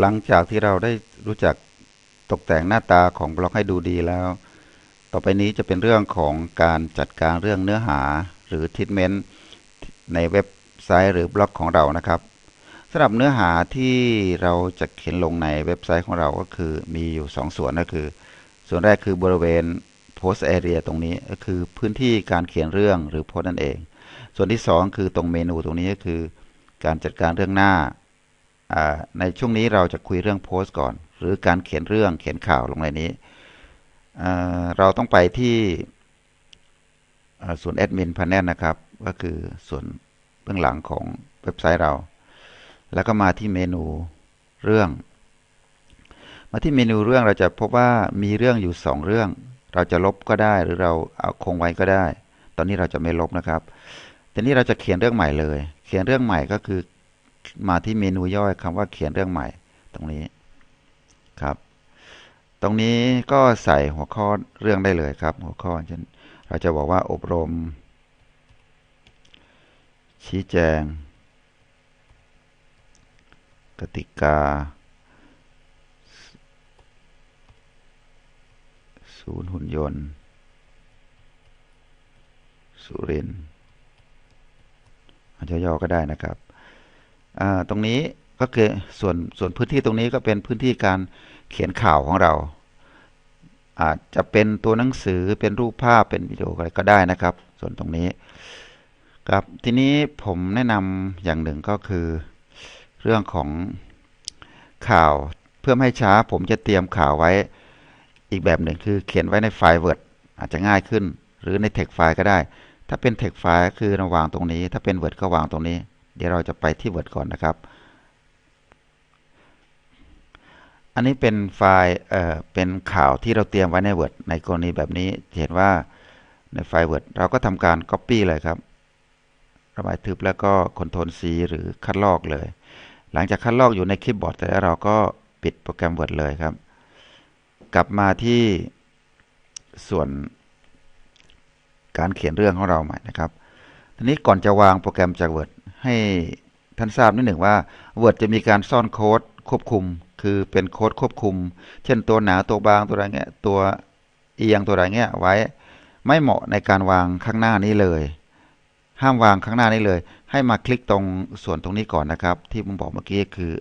หลังจากที่เราได้รู้จักตกแต่งหน้าตาของบล็อกให้ดูดีแล้ว ต่อไปนี้จะเป็นเรื่องของการจัดการเรื่องเนื้อหาหรือทิทเมนต์ในเว็บไซต์หรือบล็อกของเรานะครับสำหรับเนื้อหาที่เราจะเขียนลงในเว็บไซต์ของเราก็คือมีอยู่ 2ส่วนก็คือ ส่วนแรกคือบริเวณ post area ตรงนี้ก็คือพื้นที่การเขียนเรื่องหรือโพสนั่นเอง ส่วนที่ 2 คือตรงเมนูตรงนี้ก็คือ การจัดการเรื่องหน้า ในช่วงนี้เราจะคุยเรื่องโพสก่อน หรือการเขียนเรื่องเขียนข่าวลงในนี้ เราต้องไปที่ส่วนแอดมินพา n นลนะครับ ก็คือส่วนเบื้องหลังของเว็บไซต์เรา แล้วก็มาที่เมนูเรื่อง มาที่เมนูเรื่องเราจะพบว่ามีเรื่องอยู่ 2 เรื่อง เราจะลบก็ได้หรือเราเอาคงไว้ก็ได้ ตอนนี้เราจะไม่ลบนะครับแต่นี้เราจะเขียนเรื่องใหม่เลย เขียนเรื่องใหม่ก็คือ มาที่เมนูย่อยคำว่าเขียนเรื่องใหม่ ตรงนี้ครับ ตรงนี้ก็ใส่หัวข้อเรื่องได้เลยครับ หัวข้อเช่นเราจะบอกว่าอบรม ชี้แจง กติกา ศูนย์หุ่นยนต์ สุรินอาจจะย่อก็ได้นะครับ ตรงนี้ก็คือส่วนส่วนพื้นที่ตรงนี้ก็เป็นพื้นที่การเขียนข่าวของเรา อาจจะเป็นตัวหนังสือเป็นรูปภาพเป็นวิดีโออะไรก็ได้นะครับ ส่วนตรงนี้ครับทีนี้ผมแนะนำอย่างหนึ่งก็คือ เรื่องของข่าวเพื่อให้ช้าผมจะเตรียมข่าวไว้อีกแบบหนึ่งคือเขียนไว้ในไฟล์ Word อาจจะง่ายขึ้น หรือในเทคไฟล์ก็ได้ ถ้าเป็นเทคไฟล์คือราวางตรงนี้ ถ้าเป็น Word ก็วางตรงนี้ เดี๋ยวเราจะไปที่ Word ก่อนนะครับ อันนี้เป็นไฟล์เอ่อเป็นข่าวที่เราเตรียมไว้ใน Word ในกรณีแบบนี้เห็นว่าในไฟล์ Word เราก็ทำการ Copy เลยครับ ระบายทึบแล้วก็ Ctrl C หรือคัดลอกเลย หลังจากคัดลอกอยู่ในคลิปบอร์ดแต่แล้วเราก็ปิดโปรแกรม Word เลยครับ กลับมาที่ส่วนการเขียนเรื่องของเราใหม่นะครับ ทีนี้ก่อนจะวางโปรแกรมจาก Word ให้ท่านทราบนิดหนึ่งว่า Word จะมีการซ่อนโค้ดควบคุม คือเป็นโค้ดควบคุม เช่นตัวหนาตัวบางตัวอะไรเงี้ยตัวเอียงตัวอะไรเงี้ยไว้ไม่เหมาะในการวางข้างหน้านี้เลย ห้ามวางข้างหน้านี้เลย ให้มาคลิกตรงส่วนตรงนี้ก่อนนะครับ ที่ผมบอกเมื่อกี้คือ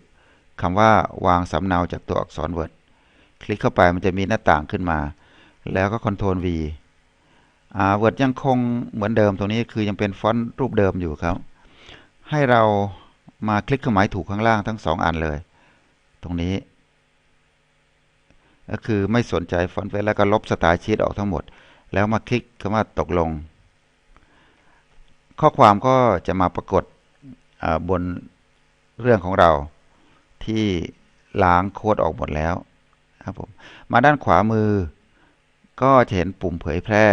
คำว่าวางสำเนาจากตัวอักษร Word คลิกเข้าไปมันจะมีหน้าต่างขึ้นมา แล้วก็ Ctrl V อ่า Word ยังคงเหมือนเดิมตรงนี้คือยังเป็นฟอนต์รูปเดิมอยู่ครับ ให้เรามาคลิกเครื่องหมายถูกข้างล่างทั้งสองอันเลย ตรงนี้ ก็คือไม่สนใจฟอนต์เฟซแล้วก็ลบสไตล์ชีตออกทั้งหมด แล้วมาคลิกคำว่าตกลง ข้อความก็จะมาปรากฏบนเรื่องของเราที่ล้างโค้ดออกหมดแล้วครับผมมาด้านขวามือ ก็จะเห็นปุ่มเผยแพร่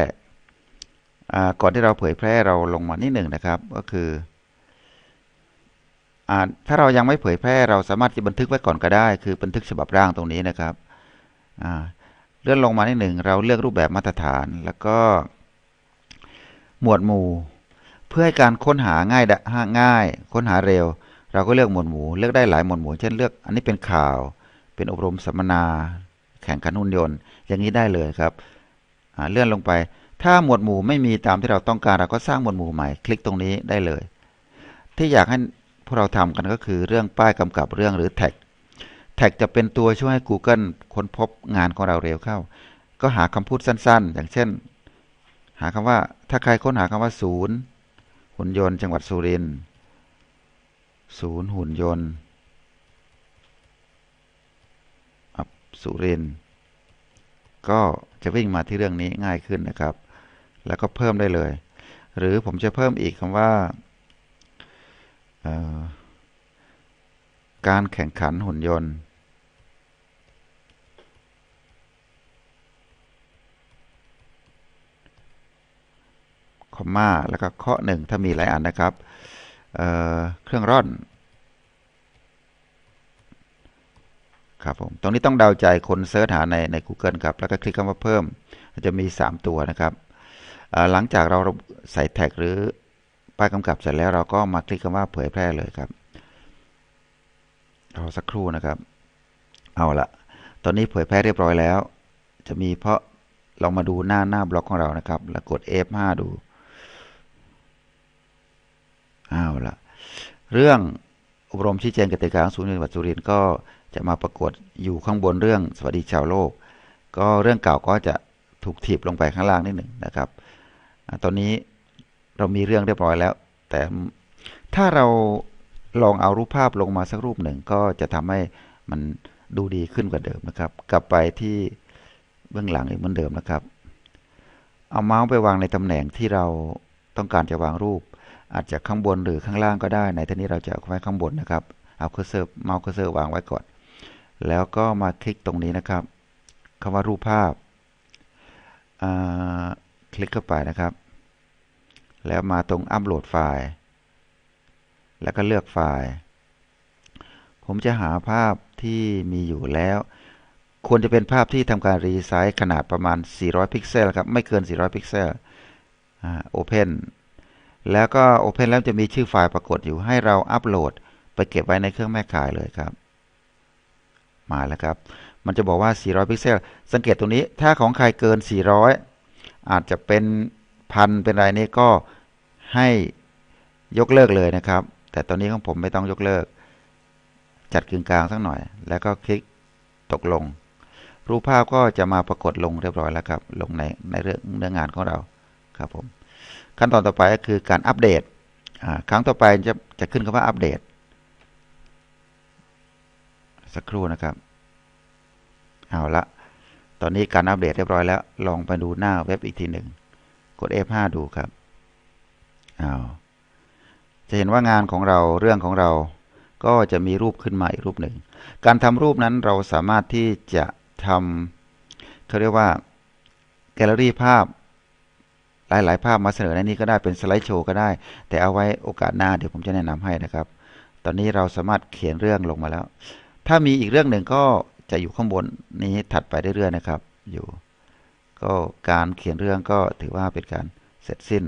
ก่อนที่เราเผยแพร่เราลงมานิดหนึ่งนะครับ ก็คือ ถ้าเรายังไม่เผยแพร่เราสามารถจะบันทึกไว้ก่อนก็ได้ คือบันทึกฉบับร่างตรงนี้นะครับเลื่อนลงมานิดหนึ่งเราเลือกรูปแบบมาตรฐาน แล้วก็ หมวดหมู่ เพื่อให้การค้นหาง่ายง่าย ค้นหาเร็ว เราก็เลือกหมวดหมู่ เลือกได้หลายหมวดหมู่ เช่นเลือก อันนี้เป็นข่าว เป็นอบรมสัมมนา แข่งขันหุ่นยนต์ อย่างนี้ได้เลยครับเลื่อนลงไป ถ้าหมวดหมู่ไม่มีตามที่เราต้องการเราก็สร้างหมวดหมู่ใหม่ คลิกตรงนี้ได้เลย ที่อยากให้ วกเราทำกันก็คือเรื่องป้ายกำกับเรื่องหรือแท็กแท็กจะเป็นตัวช่วยให้ Google ค้นพบงานของเราเร็วเข้า ก็หาคำพูดสั้นๆ อย่างเช่น หาคำว่าถ้าใครค้นหาคำว่าศูนย์หุ่นยนต์จังหวัดสุรินทร์ศูนย์หุ่นยนต์สุรินทร์ก็จะวิ่งมาที่เรื่องนี้ง่ายขึ้นนะครับ แล้วก็เพิ่มได้เลย หรือผมจะเพิ่มอีกคำว่า การแข่งขันหุ่นยนต์ คอมมาแล้วก็เคาะหนึ่งถ้ามีหลายอันนะครับเเครื่องร่อน ครับผม ตรงนี้ต้องเดาใจคนเซิร์ชหาในใน Google ครับ แล้วก็คลิกคำว่าเพิ่ม จะมี 3 ตัวนะครับ หลังจากเราใส่แท็กหรือ ป้ายกำกับเสร็จแล้วเราก็มาคลิกคำว่าเผยแพร่เลยครับรอสักครู่นะครับ เอาละตอนนี้เผยแพร่เรียบร้อยแล้ว จะมีเพราะลองมาดูหน้าหน้าบล็อกของเรานะครับ แล้วกด F5 ดูเอาละเรื่องอบรมชี้แจงกติกาของศูนย์จังหวัดสุรินทร์ก็จะมาปรากฏอยู่ข้างบนเรื่องสวัสดีชาวโลก ก็เรื่องเก่าก็จะถูกถีบลงไปข้างล่างนิดหนึ่งนะครับอตอนนี้ เรามีเรื่องเรียบร้อยแล้ว แต่ถ้าเราลองเอารูปภาพลงมาสักรูปหนึ่งก็จะทำให้มันดูดีขึ้นกว่าเดิมนะครับ กลับไปที่เบื้องหลังอีกเหมือนเดิมนะครับ เอาเมาส์ไปวางในตำแหน่งที่เราต้องการจะวางรูป อาจจะข้างบนหรือข้างล่างก็ได้ ในที่นี้เราจะเอาไว้ข้างบนนะครับ เอาเคอร์เซอร์เมาส์เคอร์เซอร์วางไว้ก่อน แล้วก็มาคลิกตรงนี้นะครับคำว่ารูปภาพ คลิกเข้าไปนะครับ แล้วมาตรงอัปโหลดไฟล์ แล้วก็เลือกไฟล์ ผมจะหาภาพที่มีอยู่แล้ว ควรจะเป็นภาพที่ทำการรีไซส์ขนาดประมาณ 400 พิกเซลครับ ไม่เกิน 400 พิกเซลอ่า Open แล้วก็ Open แล้วจะมีชื่อไฟล์ปรากฏอยู่ให้เราอัปโหลด ไปเก็บไว้ในเครื่องแม่ข่ายเลยครับ มาแล้วครับ มันจะบอกว่า 400 พิกเซล สังเกตตรงนี้ ถ้าของใครเกิน 400 อาจจะเป็น พันเป็นไรนี้ก็ให้ยกเลิกเลยนะครับ แต่ตอนนี้ของผมไม่ต้องยกเลิก จัดกึ่งกลางสักหน่อย แล้วก็คลิกตกลง รูปภาพก็จะมาปรากฏลงเรียบร้อยแล้วครับ ลงในในเรื่องเนื้องานของเราครับผมขั้นตอนต่อไปก็คือการอัปเดตครั้งต่อไปจะจะขึ้นคำว่าอัปเดต สักครู่นะครับ เอาละตอนนี้การอัปเดตเรียบร้อยแล้ว ลองไปดูหน้าเว็บอีกทีหนึ่ง กด F5 ดูครับอาจะเห็นว่างานของเราเรื่องของเราก็จะมีรูปขึ้นมาอีกรูปหนึ่ง การทำรูปนั้นเราสามารถที่จะทำเขาเรียกว่าแกลเลอรี่ภาพหลาย ๆ ภาพมาเสนอในนี้ก็ได้เป็นสไลด์โชว์ก็ได้ แต่เอาไว้โอกาสหน้าเดี๋ยวผมจะแนะนำให้นะครับ ตอนนี้เราสามารถเขียนเรื่องลงมาแล้ว ถ้ามีอีกเรื่องหนึ่งก็จะอยู่ข้างบนนี้ถัดไปเรื่อย ๆ นะครับ อยู่ ก็การเขียนเรื่องก็ถือว่าเป็นการเสร็จสิ้น